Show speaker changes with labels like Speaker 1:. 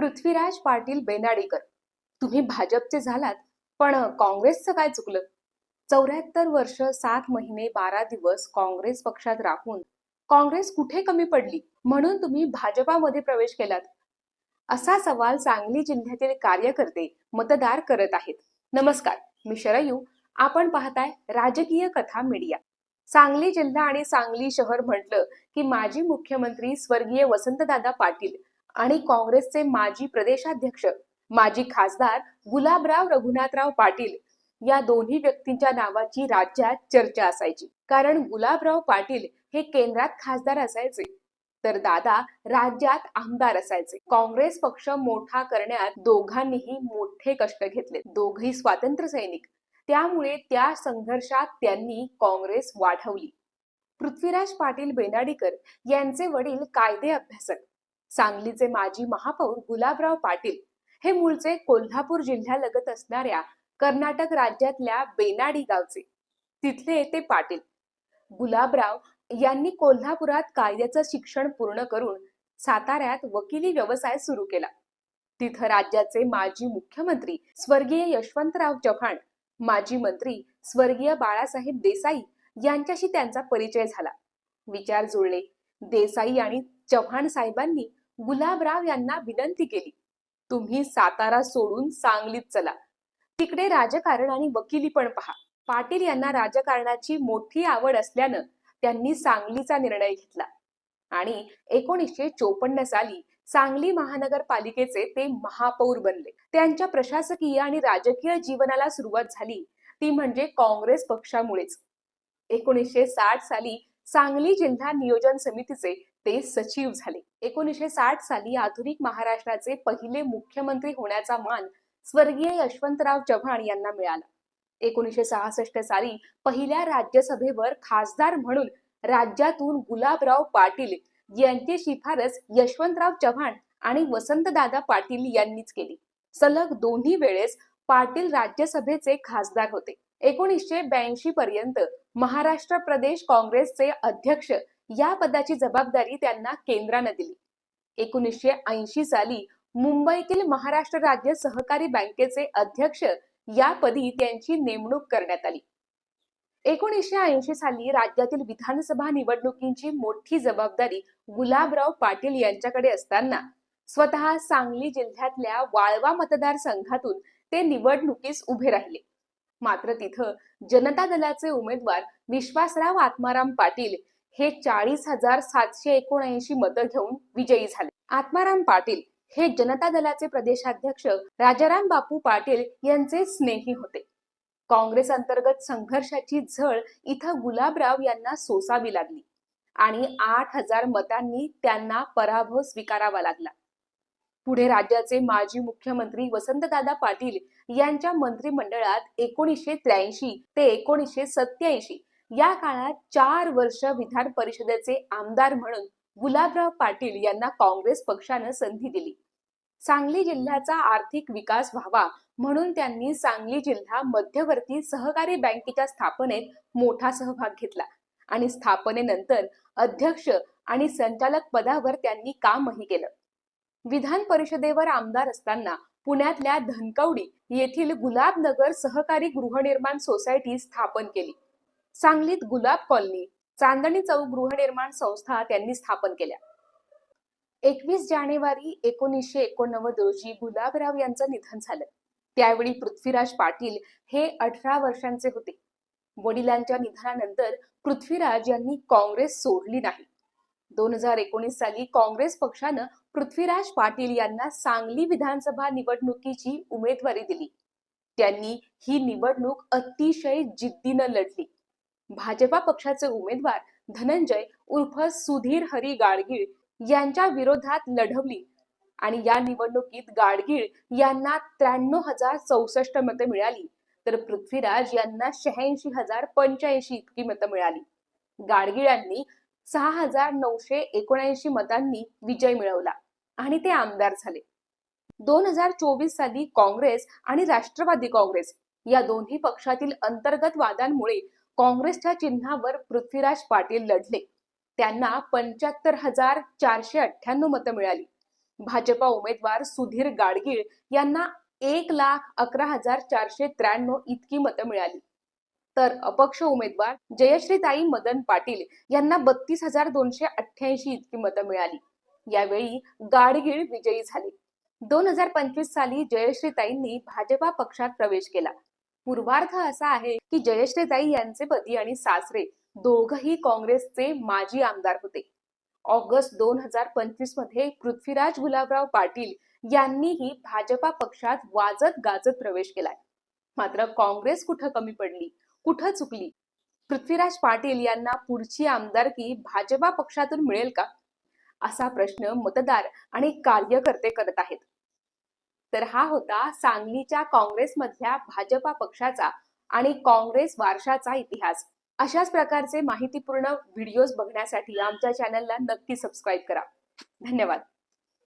Speaker 1: पृथ्वीराज पाटील बेनाडीकर तुम्ही भाजपचे झालात पण काँग्रेसचं काय चुकलं? चौऱ्याहत्तर वर्ष सात महिने बारा दिवस काँग्रेस पक्षात राहून काँग्रेस कुठे कमी पडली? म्हणून तुम्ही भाजपामध्ये प्रवेश केलात. असा सवाल सांगली जिल्ह्यातील कार्यकर्ते मतदार करत आहेत. नमस्कार मी शरयू. आपण पाहताय राजकीय कथा मीडिया. सांगली जिल्हा आणि सांगली शहर म्हटलं की माजी मुख्यमंत्री स्वर्गीय वसंतदादा पाटील आणि काँग्रेसचे माजी प्रदेशाध्यक्ष माजी खासदार गुलाबराव रघुनाथराव पाटील या दोन्ही व्यक्तींच्या नावाची राज्यात चर्चा असायची. कारण गुलाबराव पाटील हे केंद्रात खासदार असायचे तर दादा राज्यात आमदार असायचे. काँग्रेस पक्ष मोठा करण्यात दोघांनीही मोठे कष्ट घेतले दोघही स्वातंत्र्य सैनिक. त्यामुळे त्या संघर्षात त्यांनी काँग्रेस वाढवली. पृथ्वीराज पाटील बेनाडीकर यांचे वडील कायदे अभ्यासक सांगलीचे माजी महापौर गुलाबराव पाटील हे मूळचे कोल्हापूर जिल्ह्यालगत असणाऱ्या कर्नाटक राज्यातल्या बेनाडी गावचे. तिथले ते पाटील. गुलाबराव यांनी कोल्हापुरात कायद्याचं शिक्षण पूर्ण करून साताऱ्यात वकिली व्यवसाय सुरू केला. तिथं राज्याचे माजी मुख्यमंत्री स्वर्गीय यशवंतराव चव्हाण माजी मंत्री स्वर्गीय बाळासाहेब देसाई यांच्याशी त्यांचा परिचय झाला. विचार जुळले. देसाई आणि चव्हाण साहेबांनी गुलाबराव यांना विनंती केली. तुम्ही सातारा सोडून सांगलीत चला. तिकडे राजकारण आणि वकिली पण पहा. पाटील यांना राजकारणाची मोठी आवड असल्यानं त्यांनी सांगलीचा निर्णय घेतला. आणि एकोणीसशे चोपन्न साली सांगली महानगरपालिकेचे ते महापौर बनले. त्यांच्या प्रशासकीय आणि राजकीय जीवनाला सुरुवात झाली. ती म्हणजे काँग्रेस पक्षामुळेच. एकोणीसशे साठ साली सांगली जिल्हा नियोजन समितीचे ते सचिव झाले. एकोणीसशे साठ साली आधुनिक महाराष्ट्राचे पहिले मुख्यमंत्री होण्याचा मान स्वर्गीय यशवंतराव चव्हाण यांना मिळाला. एकोणीसशे सहासष्ट साली पहिल्या राज्यसभेवर खासदार म्हणून राज्यातून गुलाबराव पाटील यांची शिफारस यशवंतराव चव्हाण आणि वसंतदादा पाटील यांनीच केली. सलग दोन्ही वेळेस पाटील राज्यसभेचे खासदार होते. एकोणीसशे ब्याऐंशी पर्यंत महाराष्ट्र प्रदेश काँग्रेसचे अध्यक्ष या पदाची जबाबदारी त्यांना केंद्रानं दिली. एकोणीसशे ऐंशी साली मुंबईतील महाराष्ट्र राज्य सहकारी बँकेचे अध्यक्ष या पदी त्यांची नेमणूक करण्यात आली. एकोणीसशे ऐंशी साली राज्यातील विधानसभा निवडणुकींची मोठी जबाबदारी गुलाबराव पाटील यांच्याकडे असताना स्वतः सांगली जिल्ह्यातल्या वाळवा मतदारसंघातून ते निवडणुकीस उभे राहिले. मात्र तिथं जनता दलाचे उमेदवार विश्वासराव आत्माराम पाटील हे चाळीस हजार सातशे एकोणऐंशी मतं घेऊन विजयी झाले. आत्माराम पाटील हे जनता दलाचे प्रदेशाध्यक्ष राजाराम बापू पाटील यांचे स्नेही होते. काँग्रेस अंतर्गत संघर्षाची झळ इथं गुलाबराव यांना सोसावी लागली आणि आठ हजार मतांनी त्यांना पराभव स्वीकारावा लागला. पुढे राज्याचे माजी मुख्यमंत्री वसंतदादा पाटील यांच्या मंत्रिमंडळात एकोणीसशे त्र्याऐंशी ते एकोणीसशे सत्याऐंशी या काळात चार वर्ष विधान परिषदेचे आमदार म्हणून गुलाबराव पाटील यांना काँग्रेस पक्षानं संधी दिली. सांगली जिल्ह्याचा आर्थिक विकास व्हावा म्हणून त्यांनी सांगली जिल्हा मध्यवर्ती सहकारी बँकेच्या स्थापनेत मोठा सहभाग घेतला आणि स्थापनेनंतर अध्यक्ष आणि संचालक पदावर त्यांनी कामही केलं. विधान परिषदेवर आमदार असताना पुण्यातल्या धनकवडी येथील गुलाबनगर सहकारी गृहनिर्माण सोसायटी स्थापन केली. सांगलीत गुलाब कॉलनी चांदणी चौक गृहनिर्माण संस्था त्यांनी स्थापन केल्या. एकवीस जानेवारी एकोणीसशे एकोणनव्वद रोजी गुलाबराव यांचं निधन झालं. त्यावेळी पृथ्वीराज पाटील हे अठरा वर्षांचे होते. वडिलांच्या निधनानंतर पृथ्वीराज यांनी काँग्रेस सोडली नाही. दोन हजार एकोणीस साली काँग्रेस पक्षानं पृथ्वीराज पाटील यांना सांगली विधानसभा निवडणुकीची उमेदवारी दिली. त्यांनी ही निवडणूक अतिशय जिद्दीनं लढली. भाजपा पक्षाचे उमेदवार धनंजय उर्फ सुधीर हरी गाडगीळ यांच्या विरोधात लढवली. आणि या निवडणुकीत गाडगीळ यांना त्र्याण्णव हजार चौसष्ट मतं मिळाली. तर पृथ्वीराज यांना शहाऐंशी हजार पंच्याऐंशी इतकी मतं मिळाली. गाडगीळ यांनी सहा हजार नऊशे एकोणऐंशी मतांनी विजय मिळवला. आणि ते आमदार झाले. दोन हजार चोवीस साली काँग्रेस आणि राष्ट्रवादी काँग्रेस या दोन्ही पक्षातील अंतर्गत वादांमुळे काँग्रेसच्या चिन्हावर पृथ्वीराज पाटील लढले. त्यांना पंच्याहत्तर हजार चारशे अठ्ठ्याण्णव मतं मिळाली. भाजपा उमेदवार सुधीर गाडगीळ यांना एक लाख अकरा हजार चारशे त्र्याण्णव इतकी मतं मिळाली. तर अपक्ष उमेदवार जयश्रीताई मदन पाटील यांना बत्तीस हजार दोनशे अठ्ठ्याऐंशी इतकी मतं मिळाली. यावेळी गाडगीळ विजयी झाले. दोन हजार पंचवीस साली जयश्रीताईंनी भाजपा पक्षात प्रवेश केला. पूर्वार्थ असा आहे की जयश्रीताई यांचे पती आणि सासरे दोघही काँग्रेसचे माजी आमदार होते. ऑगस्ट दोन हजार पंचवीसमध्ये पृथ्वीराज गुलाबराव पाटील यांनीही भाजपा पक्षात वाजत गाजत प्रवेश केलाय. मात्र काँग्रेस कुठं कमी पडली? कुठं चुकली? पृथ्वीराज पाटील यांना पुढची आमदारकी भाजपा पक्षातून मिळेल का? असा प्रश्न मतदार आणि कार्यकर्ते करत आहेत. तर हा होता सांगलीच्या काँग्रेसमधल्या भाजपा पक्षाचा आणि काँग्रेस वारशाचा इतिहास. अशाच प्रकारचे माहितीपूर्ण व्हिडिओज बघण्यासाठी आमच्या चॅनलला नक्की सबस्क्राईब करा. धन्यवाद.